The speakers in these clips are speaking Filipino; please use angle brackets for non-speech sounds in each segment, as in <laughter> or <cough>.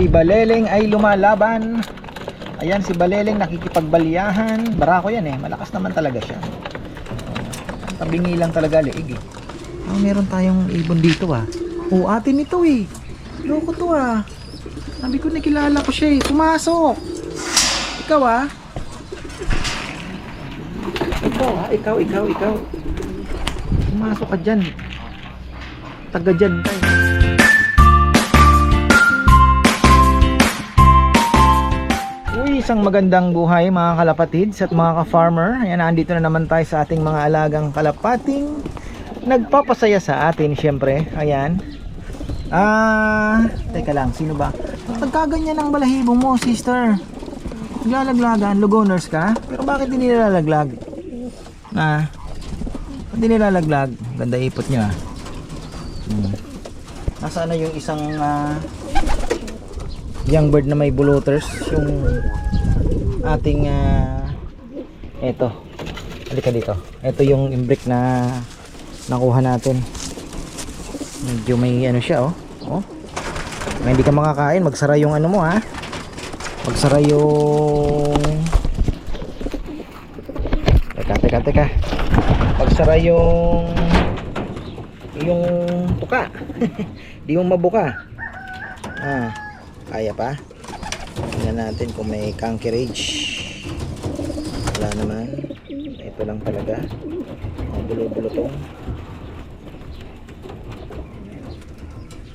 Si Baleleng ay lumalaban. Ayan si Baleleng nakikipagbaliyahan. Barako yan eh. Malakas naman talaga siya. Tabingi lang talaga liig eh. Oh, meron tayong ibon dito ah. Oh, atin ito eh. Loko to ah. Sabi ko nakilala ko siya eh. Pumasok. Ikaw ah. Ikaw ah. Ikaw, ikaw, ikaw. Pumasok ka dyan. Taga dyan ka isang magandang buhay mga kalapatids at mga ka-farmer. Ayan, nandito na naman tayo sa ating mga alagang kalapating nagpapasaya sa atin, syempre. Ayan. Ah, teka lang, sino ba? Nagkaganyan ang balahibo mo, sister. Naglalaglagan, lugoners ka? Pero bakit hindi nilalaglag? Ah, hindi nilalaglag. Ganda ipot niya. ah. Hmm. Nasaan na yung isang ah, young bird na may buluters yung ating ah, eto. Halika dito. Eto yung imbrick na nakuha natin. Medyo may ano siya oh. Oh. Kung hindi ka makakain magsara yung ano mo ha magsara yung teka teka teka. Magsara yung yung tuka. <laughs> Di mo mabuka. Ah kaya pa tingnan natin kung may cankerage. Wala naman. Ito lang talaga. Ang bulo-bulutong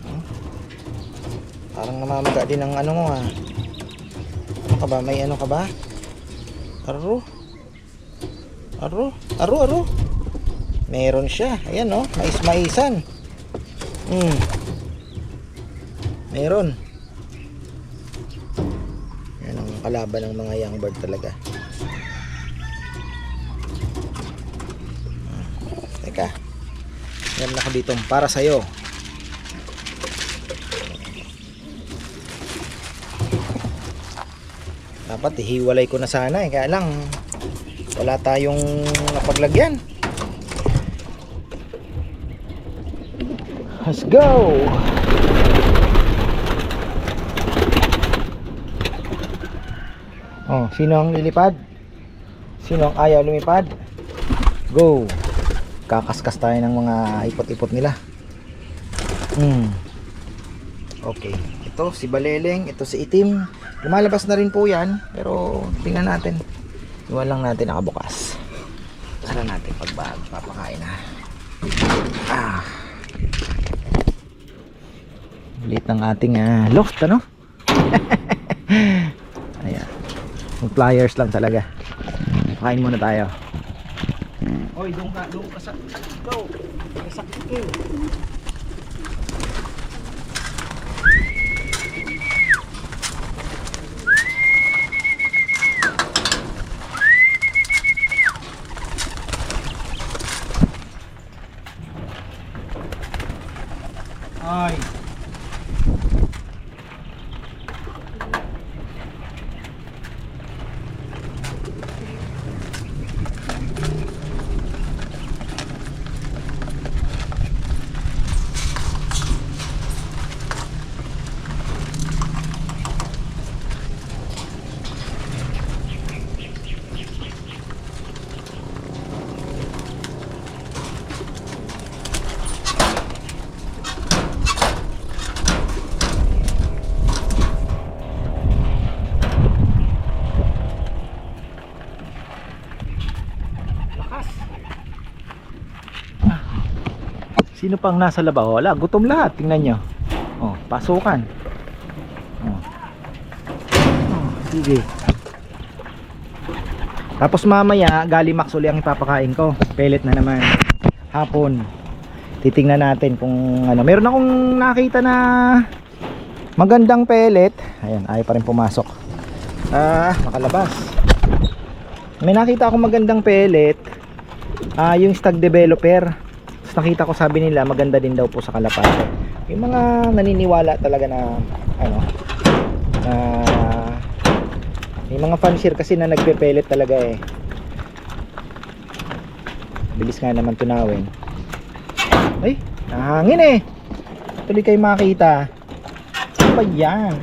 Oh. parang namamaga din ang ano mo ah. Ano ka ba? May ano ka ba? Aro aro aro aro meron siya. Ayan oh. Mais maisan hmm. Meron. yan ang kalaban ng mga young bird talaga. Teka. Meron ako dito para sa'yo. Dapat ihiwalay ko na sana eh. Kaya lang wala tayong napaglagyan. Let's go! Oh, sino ang lilipad? Sino ang ayaw lumipad? Go! Kakaskas tayo ng mga ipot-ipot nila. Hmm. Okay. Ito si Baleleng, ito si Itim. Lumalabas na rin po 'yan, pero tingnan natin. Iwan lang natin nakabukas. Para natin pagbag papakain na. Ah. Liit ng ating ah, loft ano? <laughs> Pliers lang talaga. Kain muna tayo. Oy, doon ka, doon ka sa go. Sa sakit Ay. Sino pang nasa laba? Wala, gutom lahat. Tingnan nyo. Oh, pasukan. Oh. Oh, sige. Tapos mamaya, Galimax uli ang ipapakain ko. Pellet na naman. Hapon. Titingnan natin kung ano. Meron akong nakita na magandang pellet. Ayan, ayaw pa rin pumasok. Ah, makalabas. May nakita ako magandang pellet. Ah, yung stag developer. Tapos nakita ko sabi nila maganda din daw po sa kalapate. Yung mga naniniwala talaga na ano na may mga fancier kasi na nagpe-pellet talaga eh. Bilis nga naman tunawin. Ay, nahangin eh. Tuloy kayo makita. Ano ba yan?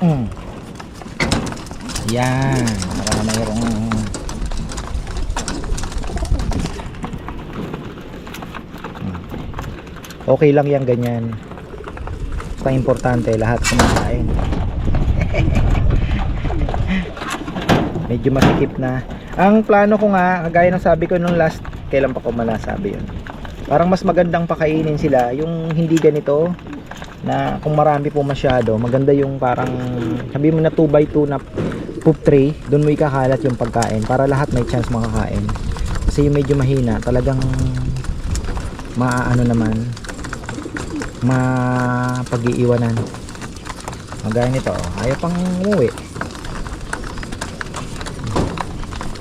Mm. Yan. Para mayroong Mm. Okay lang yan ganyan. Basta importante lahat kumakain. <laughs> Medyo masikip na. Ang plano ko nga, kagaya ng sabi ko nung last, kailan pa ko malasabi yun. Parang mas magandang pakainin sila, yung hindi ganito, na kung marami po masyado, maganda yung parang, sabi mo na 2 by 2 na poop tray, doon mo ikakalat yung pagkain para lahat may chance makakain. Kasi yung medyo mahina, talagang maaano naman, mapag-iiwanan. Magaya nito, oh, ayaw pang umuwi.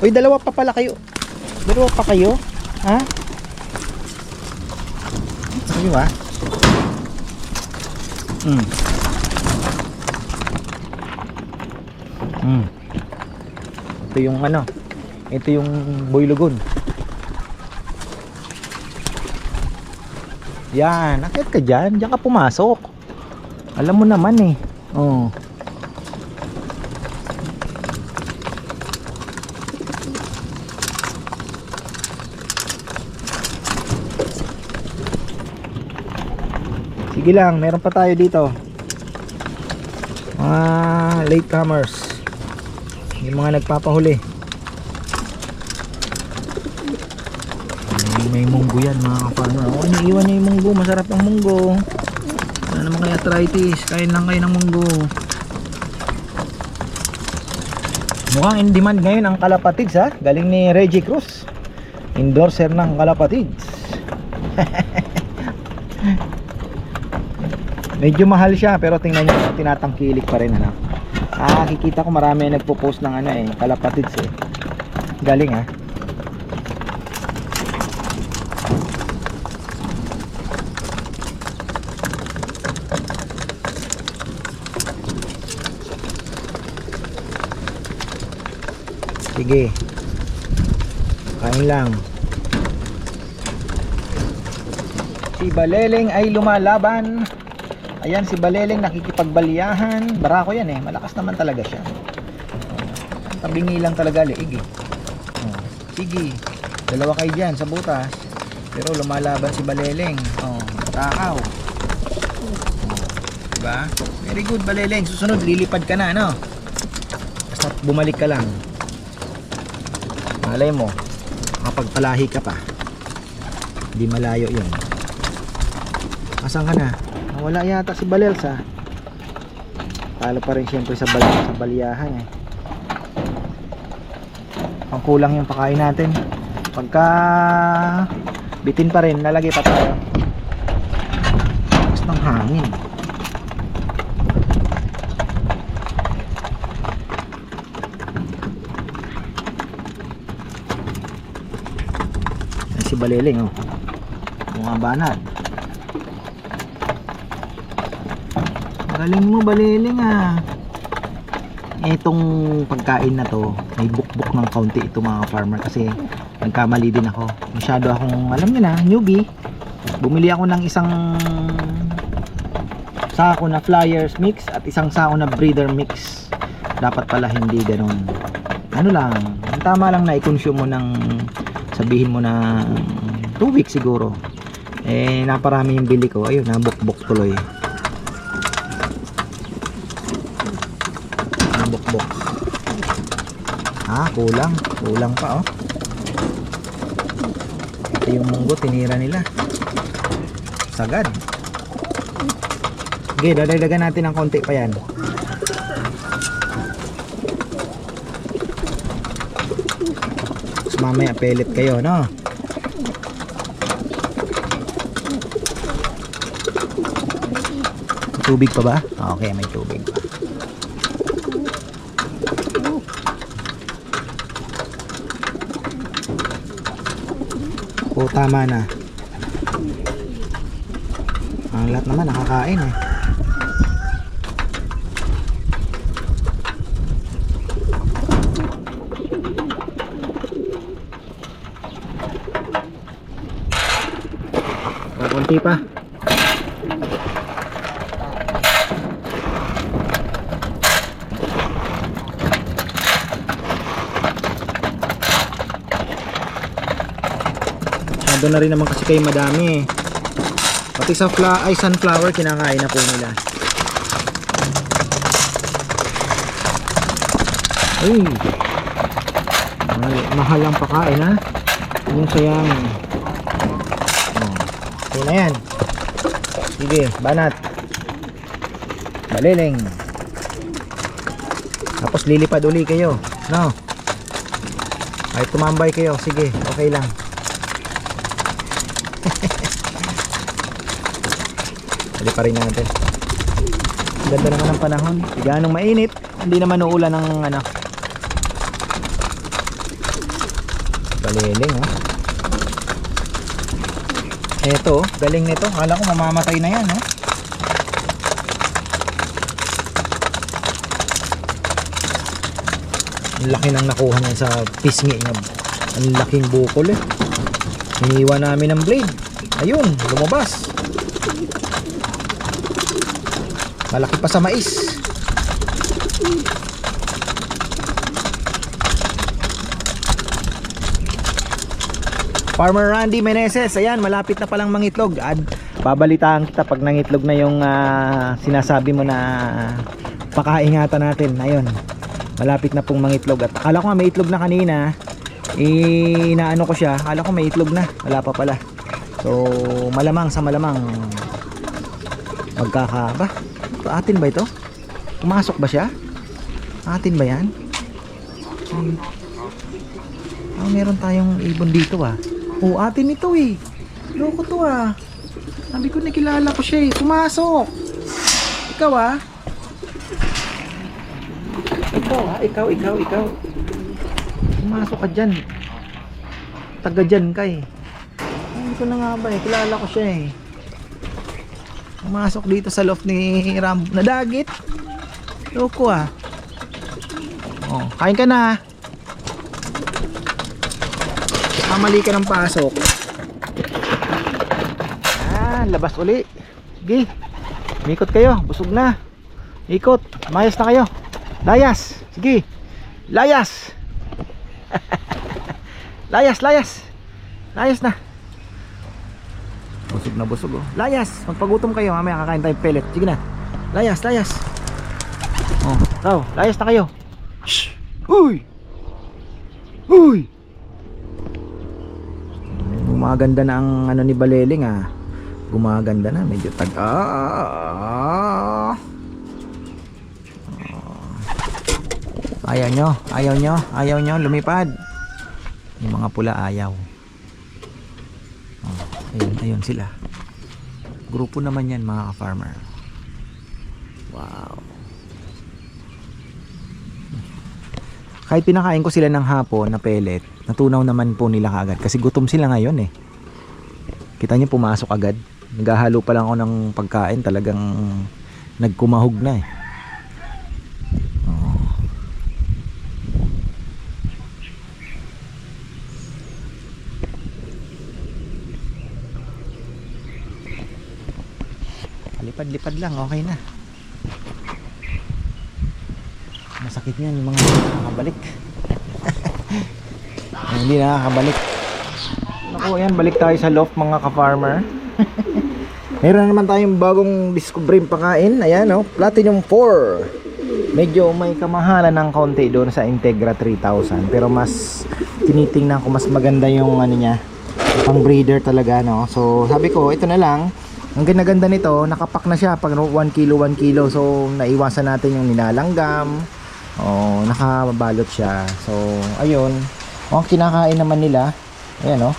Uy, dalawa pa pala kayo. Dalawa pa kayo? Ha? Ano ba? Mm. Mm. Ito yung ano? Ito yung boy Yan, akit ka dyan. Diyan ka pumasok. Alam mo naman eh. Oh. Sige lang, meron pa tayo dito. Mga late comers. Yung mga nagpapahuli. May, may munggo yan mga kaparmer. Oh, iniiwan niya yung munggo. Masarap ang munggo. Wala naman kaya arthritis. Kain lang kayo ng munggo. Mukhang in demand ngayon ang kalapatids ha. Galing ni Reggie Cruz. Endorser ng kalapatids. <laughs> Medyo mahal siya pero tingnan niyo tinatangkilik pa rin ano. Ah, kikita ko marami nagpo-post ng ano eh, kalapatids eh. Galing ah. Sige. Kain lang. Si Baleleng ay lumalaban. Ayan si Baleleng nakikipagbaliyahan. Barako yan eh. Malakas naman talaga siya. Tabingi lang talaga liig eh. Oh, sige. Dalawa kayo dyan sa butas. Pero lumalaban si Baleleng. Oh, takaw. Oh, diba? Very good Baleleng. Susunod lilipad ka na no? Basta bumalik ka lang. Malay mo. Kapagpalahi ka pa. Hindi malayo yun. Asan ka na? Wala yata si Balelsa. Talo pa rin siyempre sa, bal sa baliyahan eh. Ang kulang yung pakain natin. Pagka bitin pa rin, lalagay pa tayo. Lakas ng hangin. Baleleng oh. Mga banad. Galing mo baliling ah. Itong pagkain na to, may bukbuk ng kaunti ito mga farmer kasi nagkamali din ako. Masyado akong, alam niyo na, newbie. Bumili ako ng isang sako na flyers mix at isang sako na breeder mix. Dapat pala hindi ganun. Ano lang, ang tama lang na i-consume mo ng sabihin mo na 2 weeks siguro. Eh, naparami yung bili ko. Ayun, nabukbok tuloy. bukbok ah kulang kulang pa oh ito yung munggo tinira nila sagad okay dadagdagan natin ng konti pa yan mamaya pellet kayo no tubig pa ba? Okay may tubig pa O tama na. Ang lahat naman nakakain eh. konti pa. Masyado na rin naman kasi kayo madami eh. pati sa fla ay sunflower kinakain na po nila. Ay! Mahal, mahal ang pakain ha? Yung sayang Okay na yan. Sige, banat. Baliling. Tapos lilipad uli kayo. No. Ay tumambay kayo. Sige, okay lang. <laughs> Hali pa rin natin. Ang Ganda naman ng panahon. Ganong mainit. Hindi naman uulan ng ano. Baliling oh. Eto, oh, galing nito. Kala ko mamamatay na yan, oh. Ang laki ng nakuha niya sa pisngi niya. Ang laking bukol eh. Hiniwa namin ng blade. Ayun, lumabas. Malaki pa sa mais. Farmer Randy Meneses, ayan, malapit na palang mangitlog. Ad, babalitaan kita pag nangitlog na yung ah, sinasabi mo na pakaingatan natin. Ayun, malapit na pong mangitlog. At akala ko may itlog na kanina. Eh, inaano ko siya. Akala ko may itlog na. Wala pa pala. So, malamang sa malamang magkaka... Ba? Atin ba ito? Pumasok ba siya? Atin ba yan? Ay. Ah, meron tayong ibon dito ah. Oh, atin ito eh. Loko to ah. Sabi ko nakilala ko siya eh. Pumasok. Ikaw ah. Ikaw ah. Ikaw, ikaw, ikaw. Pumasok ka dyan. Taga dyan ka eh. Ay, ito na nga ba eh. Kilala ko siya eh. Pumasok dito sa loft ni Rambo. Nadagit. Loko ah. Oh, kain ka na. Kamali ka ng pasok. Ah, labas uli. Sige. Mikot kayo. Busog na. Ikot. Mayas na kayo. Layas. Sige. Layas. <laughs> layas, layas. Layas na. Busog na busog oh. Layas. Magpagutom kayo. Mamaya kakain tayo pellet. Sige na. Layas, layas. Oh, ikaw. Layas na kayo. Shh. Uy. Uy. Gumaganda na ang ano ni Baleling ah. Gumaganda na, medyo tag ah. Ayaw nyo, ayaw nyo, ayaw nyo, lumipad. Yung mga pula ayaw. Oh, ayun, ayun sila. Grupo naman yan mga ka-farmer. Wow. Kahit pinakain ko sila ng hapon na pellet, natunaw naman po nila kagad kasi gutom sila ngayon eh. Kita niyo pumasok agad. Naghahalo pa lang ako ng pagkain, talagang nagkumahog na eh. Lipad-lipad lang, okay na. Masakit yan yung mga nakakabalik. <laughs> Hindi nakakabalik. Naku, ayan, balik tayo sa loft mga ka-farmer. <laughs> Meron na naman tayong bagong discovery pakain. Ayan, oh, Platinum 4. Medyo may kamahalan ng konti doon sa Integra 3000. Pero mas tinitingnan ko mas maganda yung ano niya. Pang breeder talaga, no? So, sabi ko, ito na lang. Ang ganda-ganda nito, nakapak na siya pag 1 kilo, 1 kilo. So, naiwasan natin yung nilalanggam. Oh, nakabalot siya. So, ayun. O, ang kinakain naman nila, ayan oh.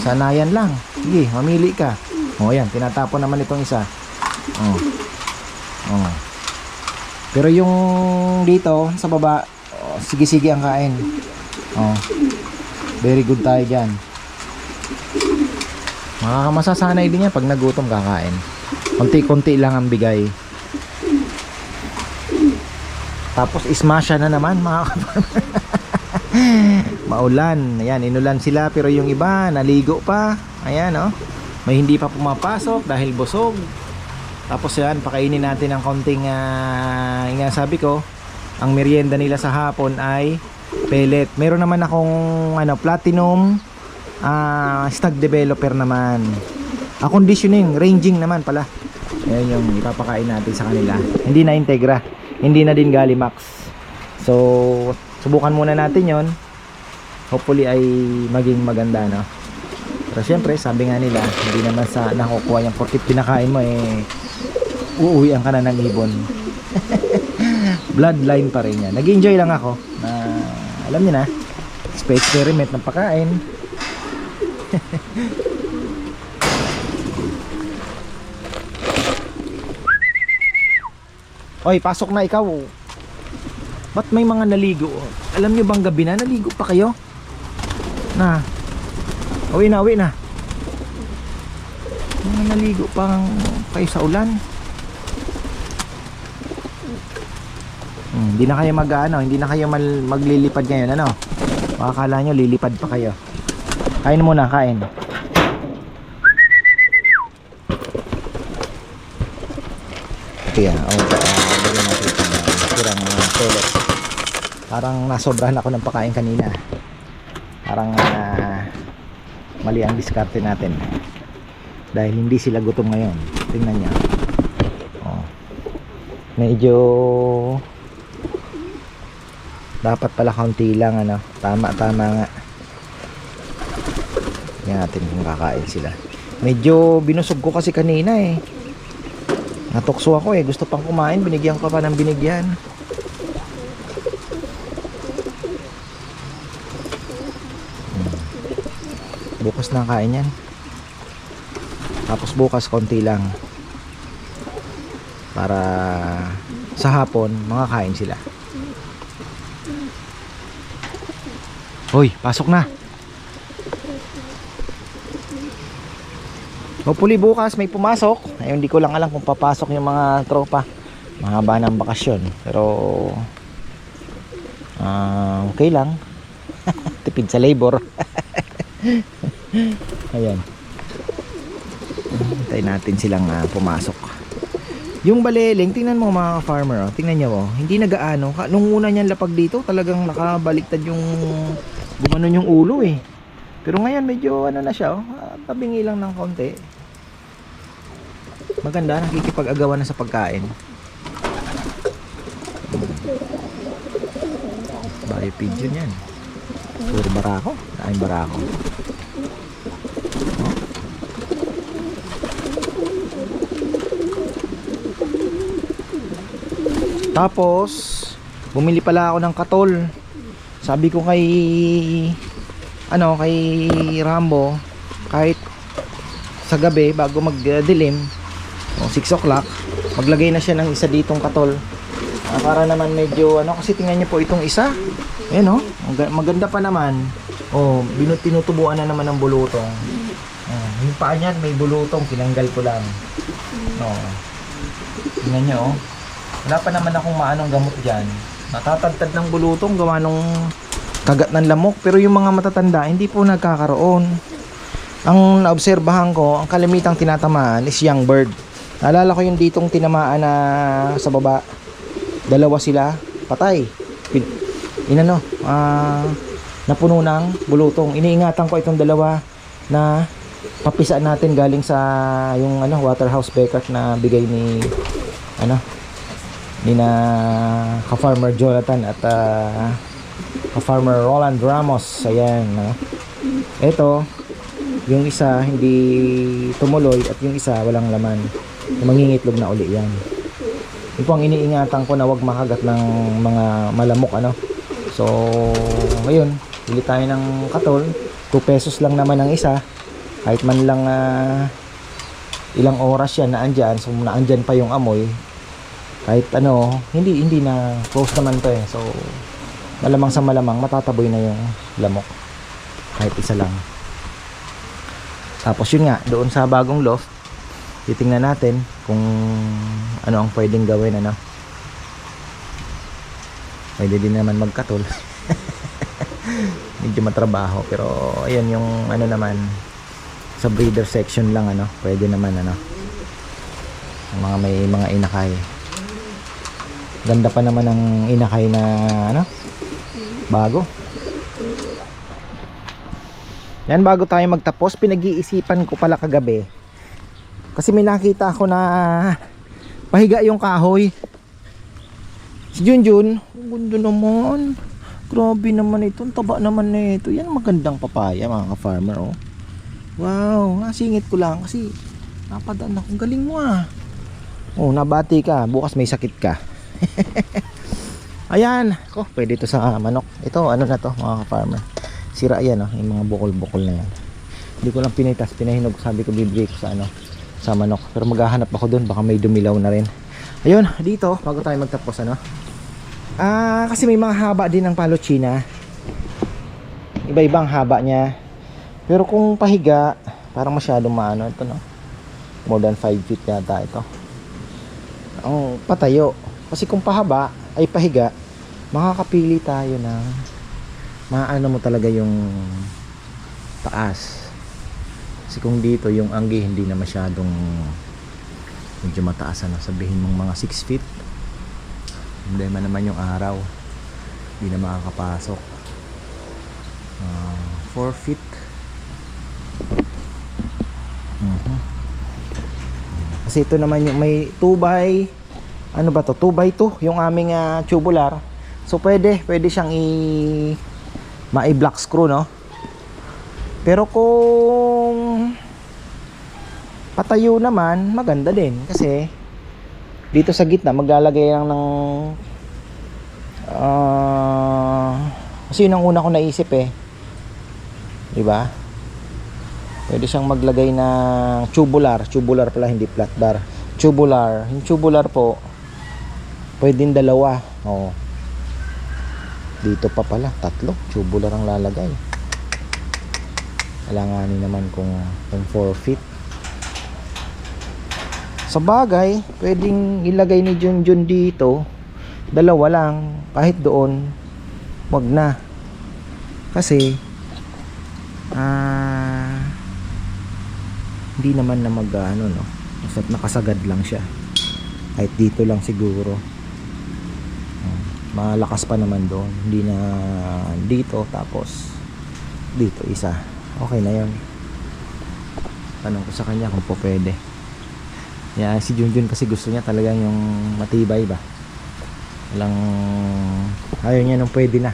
Sanayan lang. Sige, mamili ka. O, ayan, tinatapon naman itong isa. Oh. Oh. Pero yung dito, sa baba, oh, sige-sige ang kain. Oh. Very good tayo dyan. Makakamasasanay din yan pag nagutom kakain. Konti-konti lang ang bigay. Tapos ismasya na naman mga. <laughs> Maulan. Ayan, inulan sila pero yung iba naligo pa. Ayan oh. May hindi pa pumapasok dahil busog. Tapos yan, pakainin natin ng konting uh, nga sabi ko, ang merienda nila sa hapon ay pellet. Meron naman akong ano, platinum ah, stag developer naman. Ah, conditioning, ranging naman pala. Ayan yung ipapakain natin sa kanila. Hindi na Integra, hindi na din Galimax. So, subukan muna natin yon. Hopefully ay maging maganda, no? Pero syempre, sabi nga nila, hindi naman sa nakukuha yung porkit pinakain mo, eh, uuwian ka na ng ibon. <laughs> Bloodline pa rin yan. Nag-enjoy lang ako na, alam niyo na, experiment ng pakain. <laughs> Oy, pasok na ikaw. Ba't may mga naligo? Alam nyo bang gabi na naligo pa kayo? Na. Uwi na, uwi na. Mga naligo pang kayo sa ulan. Hmm, hindi na kayo mag ano, hindi na kayo mal, maglilipad ngayon ano. Makakala nyo lilipad pa kayo. Kain muna, kain. Kaya, oh, uh, Parang nasobrahan ako ng pakain kanina. Parang uh, mali ang diskarte natin. Dahil hindi sila gutom ngayon. Tingnan niya. Oh. Medyo dapat pala kaunti lang ano. Tama tama nga. Tingnan natin kung kakain sila. Medyo binusog ko kasi kanina eh. Natukso ako eh. Gusto pang kumain. Binigyan ko pa ng binigyan. Bukas na kain yan. Tapos bukas konti lang. Para sa hapon, makakain sila. Hoy, pasok na. Hopefully bukas may pumasok. Ayun, hindi ko lang alam kung papasok yung mga tropa. Mahaba ng bakasyon. Pero ah, okay lang. <laughs> Tipid sa labor. <laughs> Ayan. Hintayin natin silang ah, pumasok. Yung baleling, tingnan mo mga farmer, oh. tingnan niyo oh, hindi nagaano. Nung una niyan lapag dito, talagang nakabaliktad yung gumanon yung ulo eh. Pero ngayon medyo ano na siya, oh, ah, tabingi lang ng konti. Maganda, nakikipag-agawan na sa pagkain. Bayo pigeon yan. Puro barako, kain barako. Tapos, bumili pala ako ng katol. Sabi ko kay ano, kay Rambo, kahit sa gabi bago magdilim, o 6 o'clock, maglagay na siya ng isa ditong katol. Ah, para naman medyo ano kasi tingnan niyo po itong isa. Ayan oh, mag- maganda pa naman. Oh, tinutubuan na naman ng bulutong. Ah, yung paa niyan may bulutong, tinanggal ko lang. No. Tingnan niyo oh. Wala pa naman akong maanong gamot diyan. Natatagtad ng bulutong gawa nung kagat ng lamok pero yung mga matatanda hindi po nagkakaroon. Ang naobserbahan ko, ang kalimitang tinatamaan is young bird. Naalala ko yung ditong tinamaan na sa baba. Dalawa sila, patay. Inano, ah napuno ng bulutong. Iniingatan ko itong dalawa na papisaan natin galing sa yung ano Waterhouse Beckert na bigay ni ano ni na ka-farmer Jonathan at ah, ka-farmer Roland Ramos. Ayan, no? Ito, yung isa hindi tumuloy at yung isa walang laman. Mangingitlog na uli yan. Yun po ang iniingatan ko na wag makagat ng mga malamok ano. So, ngayon, bili tayo ng katol. 2 pesos lang naman ang isa. Kahit man lang ah, ilang oras yan na andyan. So, naandyan pa yung amoy. Kahit ano, hindi hindi na close naman to eh. So, malamang sa malamang matataboy na yung lamok. Kahit isa lang. Tapos yun nga, doon sa bagong loft, titingnan natin kung ano ang pwedeng gawin ano. Pwede din naman magkatol. <laughs> Medyo matrabaho pero ayun yung ano naman sa breeder section lang ano, pwede naman ano. Mga may mga inakay. Ganda pa naman ng inakay na ano, bago. Yan bago tayo magtapos, pinag-iisipan ko pala kagabi. Kasi may nakita ako na pahiga yung kahoy. Si Junjun, ganda naman. Grabe naman ito. Ang taba naman na ito. Yan ang magandang papaya mga ka-farmer. Oh. Wow, nasingit ko lang kasi napadaan ako. Galing mo ah. Oh, nabati ka. Bukas may sakit ka. <laughs> Ayan. Ko, pwede ito sa manok. Ito, ano na to mga ka-farmer. Sira yan oh. Yung mga bukol-bukol na yan. Hindi ko lang pinitas. Pinahinog. Sabi ko bibigay sa ano sa manok. Pero maghahanap ako doon. Baka may dumilaw na rin. Ayun, dito. Bago tayo magtapos ano. Ah, kasi may mga haba din ng palochina. Iba-ibang haba niya. Pero kung pahiga, parang masyadong maano ito no. More than 5 feet yata ito. Ang patayo. Kasi kung pahaba ay pahiga, makakapili tayo ng maano mo talaga yung taas. Kasi kung dito yung anggi hindi na masyadong medyo mataas na sabihin mong mga 6 feet. Hindi man naman yung araw. Hindi na makakapasok. Ah, 4 feet. Mhm. kasi ito naman yung may 2 by ano ba to? 2 by 2 yung aming ah, tubular. So pwede pwede siyang i ma block screw no? Pero kung patayo naman maganda din. Kasi dito sa gitna maglalagay lang ng ah kasi yun ang una ko naisip eh. Di ba? Pwede siyang maglagay ng tubular. Tubular pala hindi flat bar. Tubular. Yung tubular po pwedeng dalawa oh dito pa pala tatlo tubular ang lalagay alanganin naman kung kung 4 feet sa bagay, pwedeng ilagay ni Junjun dito. Dalawa lang. Kahit doon, wag na. Kasi, ah, hindi naman na mag, ano, no. Nakasagad lang siya. Kahit dito lang siguro. Malakas pa naman doon. Hindi na dito, tapos dito isa. Okay na yon Tanong ko sa kanya kung po pwede. Yeah, si Junjun kasi gusto niya talagang yung matibay ba. Walang ayaw niya nung pwede na.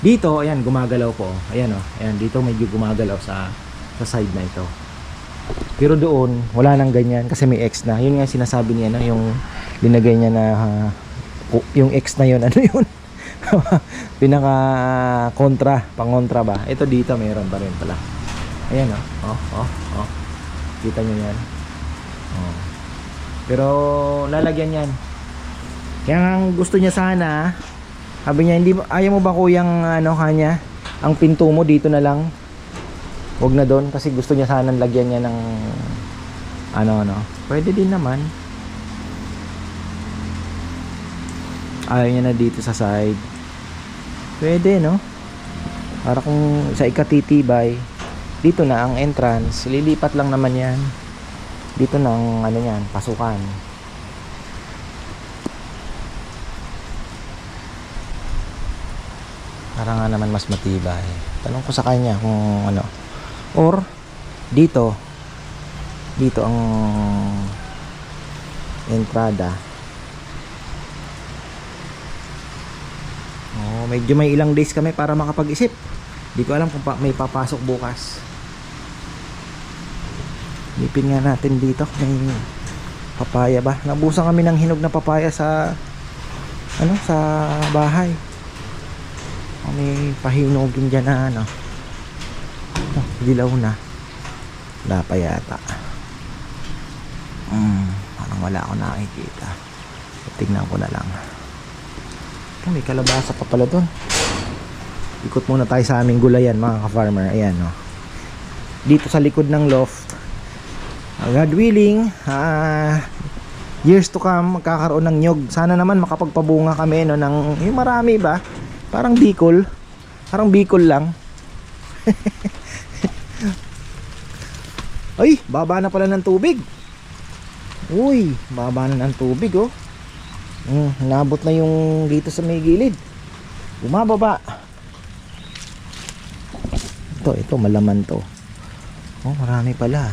Dito, ayan, gumagalaw po. Ayan oh. Ayan, dito medyo gumagalaw sa sa side na ito. Pero doon, wala nang ganyan kasi may X na. Yun nga sinasabi niya no, yung linagay niya na ku- yung X na yun, <laughs> ano yun? Pinaka kontra, pangontra ba? Ito dito mayroon pa rin pala. Ayan oh. Oh, oh, oh. Kita niyo yan. Oh. Pero lalagyan yan. Kaya nga gusto niya sana, sabi niya, hindi ayaw mo ba kuyang ano kanya, ang pinto mo dito na lang. Huwag na doon kasi gusto niya sana lagyan niya ng ano ano. Pwede din naman. Ayaw niya na dito sa side. Pwede no? Para kung sa ikatitibay, dito na ang entrance, lilipat lang naman yan dito ng ano yan, pasukan. Para nga naman mas matibay. Tanong ko sa kanya kung ano. Or dito dito ang entrada. Medyo may ilang days kami para makapag-isip. Di ko alam kung pa, may papasok bukas. Lipin nga natin dito. May papaya ba? Nabusan kami ng hinog na papaya sa ano sa bahay. Oh, may pahinogin dyan na ano. Oh, dilaw na. Wala pa yata. Hmm, parang wala ako nakikita. Tignan ko na lang. Oh, may kalabasa pa pala doon. Ikot muna tayo sa aming gulayan mga ka-farmer. Ayan oh. Dito sa likod ng loft, Uh, God willing, ah, years to come, magkakaroon ng nyog. Sana naman makapagpabunga kami no, ng yung marami ba? Parang Bicol. Parang Bicol lang. <laughs> Ay, baba na pala ng tubig. Uy, baba na ng tubig oh. Mm, nabot na yung dito sa may gilid. Bumababa. Ito, ito, malaman to. Oh, marami pala.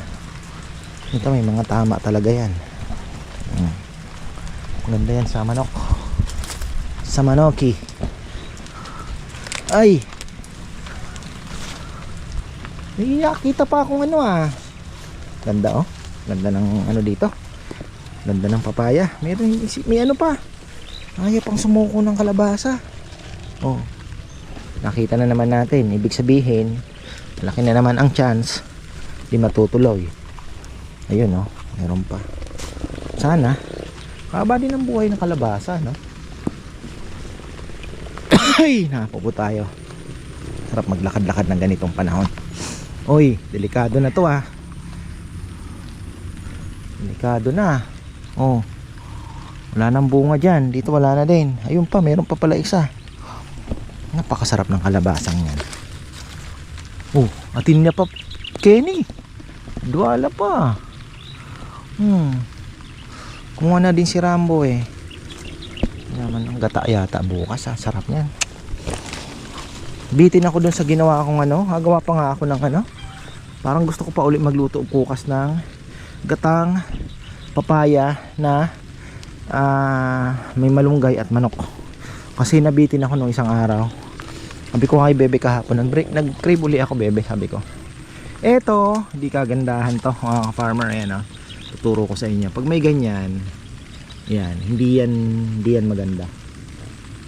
Ito, may mga tama talaga yan. Hmm. Ganda yan sa manok. Sa manoki. Ay! May nakita pa akong ano ah. Ganda oh. Ganda ng ano dito. Ganda ng papaya. Meron, may ano pa. Ayaw pang sumuko ng kalabasa. Oh. Nakita na naman natin. Ibig sabihin, laki na naman ang chance di matutuloy. Ayun oh. Meron pa. Sana. Haba din ang buhay ng kalabasa, no? <coughs> Ay, napo po tayo. Sarap maglakad-lakad ng ganitong panahon. Oy, delikado na to ah. Delikado na. Oh. Wala nang bunga dyan. Dito wala na din. Ayun pa, meron pa pala isa. Napakasarap ng kalabasang yan. Oh, atin niya pa. Kenny. Duwala pa. Hmm. Kumuha na din si Rambo eh. Naman ang gata yata bukas ah. Sarap niyan. Bitin ako dun sa ginawa kong ano. Hagawa pa nga ako ng ano. Parang gusto ko pa ulit magluto bukas ng gatang papaya na ah, may malunggay at manok. Kasi nabitin ako nung isang araw. Sabi ko kay bebe kahapon, nag-break, nag-crave uli ako bebe, sabi ko. Eto, di kagandahan to mga farmer ayan oh. Tuturo ko sa inyo. Pag may ganyan, yan, hindi yan, hindi yan maganda.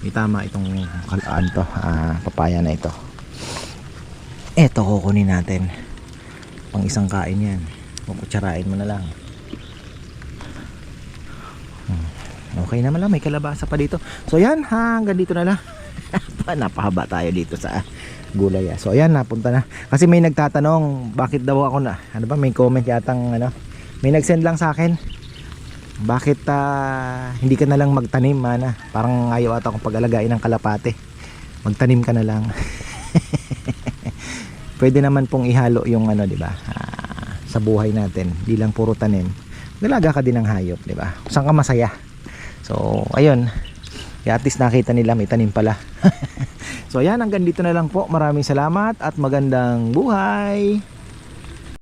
May tama itong kalaan to, ah, papaya na ito. Eto kukunin natin. Pang isang kain yan. Kukutsarain mo na lang. Hmm. Okay naman lang, may kalabasa pa dito. So yan, hanggang dito na lang. <laughs> Napahaba tayo dito sa gulay. ah. So ayan, napunta na. Kasi may nagtatanong, bakit daw ako na, ano ba, may comment yatang, ano, may nag-send lang sa akin. Bakit ah, hindi ka na lang magtanim, mana? Parang ayaw ata akong pag-alagain ng kalapate. Magtanim ka na lang. <laughs> Pwede naman pong ihalo yung ano, 'di ba? Ah, sa buhay natin, di lang puro tanim. Galaga ka din ng hayop, 'di ba? Saan ka masaya? So, ayun. At least nakita nila may tanim pala. <laughs> so, ayan, hanggang dito na lang po. Maraming salamat at magandang buhay.